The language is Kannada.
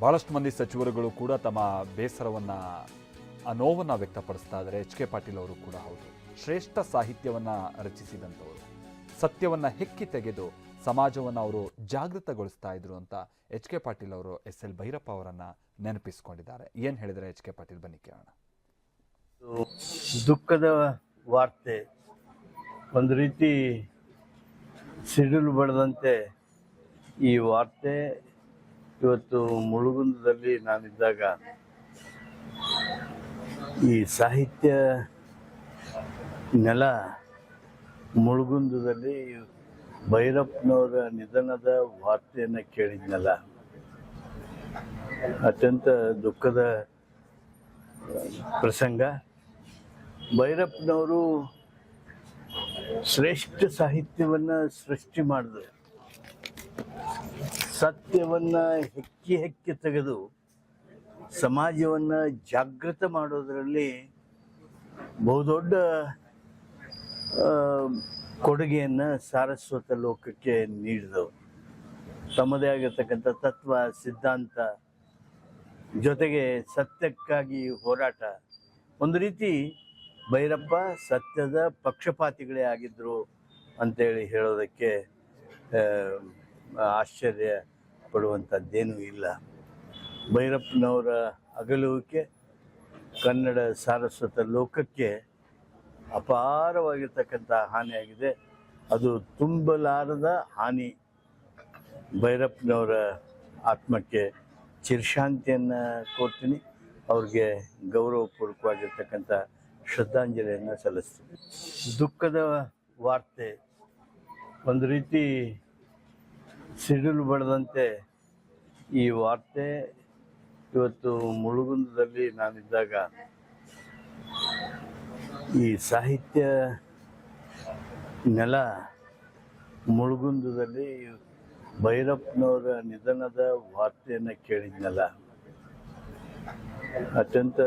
ಬಹಳಷ್ಟು ಮಂದಿ ಸಚಿವರುಗಳು ಕೂಡ ತಮ್ಮ ಬೇಸರವನ್ನು, ಆ ನೋವನ್ನ ವ್ಯಕ್ತಪಡಿಸ್ತಾ ಇದ್ದಾರೆ. ಎಚ್ ಕೆ ಪಾಟೀಲ್ ಅವರು ಕೂಡ ಹೌದು. ಶ್ರೇಷ್ಠ ಸಾಹಿತ್ಯವನ್ನ ರಚಿಸಿದಂಥವರು, ಸತ್ಯವನ್ನ ಹೆಕ್ಕಿ ತೆಗೆದು ಸಮಾಜವನ್ನು ಅವರು ಜಾಗೃತಗೊಳಿಸ್ತಾ ಇದ್ರು ಅಂತ ಎಚ್ ಕೆ ಪಾಟೀಲ್ ಅವರು ಎಸ್ ಎಲ್ ಭೈರಪ್ಪ ಅವರನ್ನು ನೆನಪಿಸಿಕೊಂಡಿದ್ದಾರೆ. ಏನು ಹೇಳಿದರೆ ಎಚ್ ಕೆ ಪಾಟೀಲ್ ಬನ್ನಿ ಕೇಳೋಣ. ದುಃಖದ ವಾರ್ತೆ. ಒಂದು ರೀತಿ ಸಿಡಿಲು ಬಡದಂತೆ ಈ ವಾರ್ತೆ ಇವತ್ತು ಮುಳುಗುಂದದಲ್ಲಿ ನಾನಿದ್ದಾಗ ಈ ಸಾಹಿತ್ಯ ನೆಲ ಮುಳುಗುಂದದಲ್ಲಿ ಭೈರಪ್ಪನವರ ನಿಧನದ ವಾರ್ತೆಯನ್ನು ಕೇಳಿದ್ನಲ್ಲ. ಅತ್ಯಂತ ದುಃಖದ ಪ್ರಸಂಗ. ಭೈರಪ್ಪನವರು ಶ್ರೇಷ್ಠ ಸಾಹಿತ್ಯವನ್ನು ಸೃಷ್ಟಿ ಮಾಡಿದ್ರು. ಸತ್ಯವನ್ನ ಹೆಕ್ಕಿ ಹೆಕ್ಕಿ ತೆಗೆದು ಸಮಾಜವನ್ನು ಜಾಗೃತ ಮಾಡೋದರಲ್ಲಿ ಬಹುದೊಡ್ಡ ಕೊಡುಗೆಯನ್ನು ಸಾರಸ್ವತ ಲೋಕಕ್ಕೆ ನೀಡಿದವು. ತಮ್ಮದೇ ಆಗಿರ್ತಕ್ಕಂಥ ತತ್ವ, ಸಿದ್ಧಾಂತ ಜೊತೆಗೆ ಸತ್ಯಕ್ಕಾಗಿ ಹೋರಾಟ. ಒಂದು ರೀತಿ ಭೈರಪ್ಪ ಸತ್ಯದ ಪಕ್ಷಪಾತಿಗಳೇ ಆಗಿದ್ದರು ಅಂತೇಳಿ ಹೇಳೋದಕ್ಕೆ ಆಶ್ಚರ್ಯ ಪಡುವಂಥದ್ದೇನೂ ಇಲ್ಲ. ಭೈರಪ್ಪನವರ ಅಗಲುವಿಕೆ ಕನ್ನಡ ಸಾರಸ್ವತ ಲೋಕಕ್ಕೆ ಅಪಾರವಾಗಿರ್ತಕ್ಕಂಥ ಹಾನಿಯಾಗಿದೆ. ಅದು ತುಂಬಲಾರದ ಹಾನಿ. ಭೈರಪ್ಪನವರ ಆತ್ಮಕ್ಕೆ ಚಿರಶಾಂತಿಯನ್ನು ಕೊಡ್ತೀನಿ ಅವ್ರಿಗೆ ಗೌರವಪೂರ್ವಕವಾಗಿರ್ತಕ್ಕಂಥ ಶ್ರದ್ಧಾಂಜಲಿಯನ್ನು ಸಲ್ಲಿಸ್ತೀನಿ. ದುಃಖದ ವಾರ್ತೆ. ಒಂದು ರೀತಿ ಸಿಡಿಲು ಬಡದಂತೆ ಈ ವಾರ್ತೆ ಇವತ್ತು ಮುಳುಗುಂದದಲ್ಲಿ ನಾನಿದ್ದಾಗ ಈ ಸಾಹಿತ್ಯ ನೆಲ ಮುಳುಗುಂದದಲ್ಲಿ ಭೈರಪ್ಪನವರ ನಿಧನದ ವಾರ್ತೆಯನ್ನು ಕೇಳಿದ್ನಲ್ಲ. ಅತ್ಯಂತ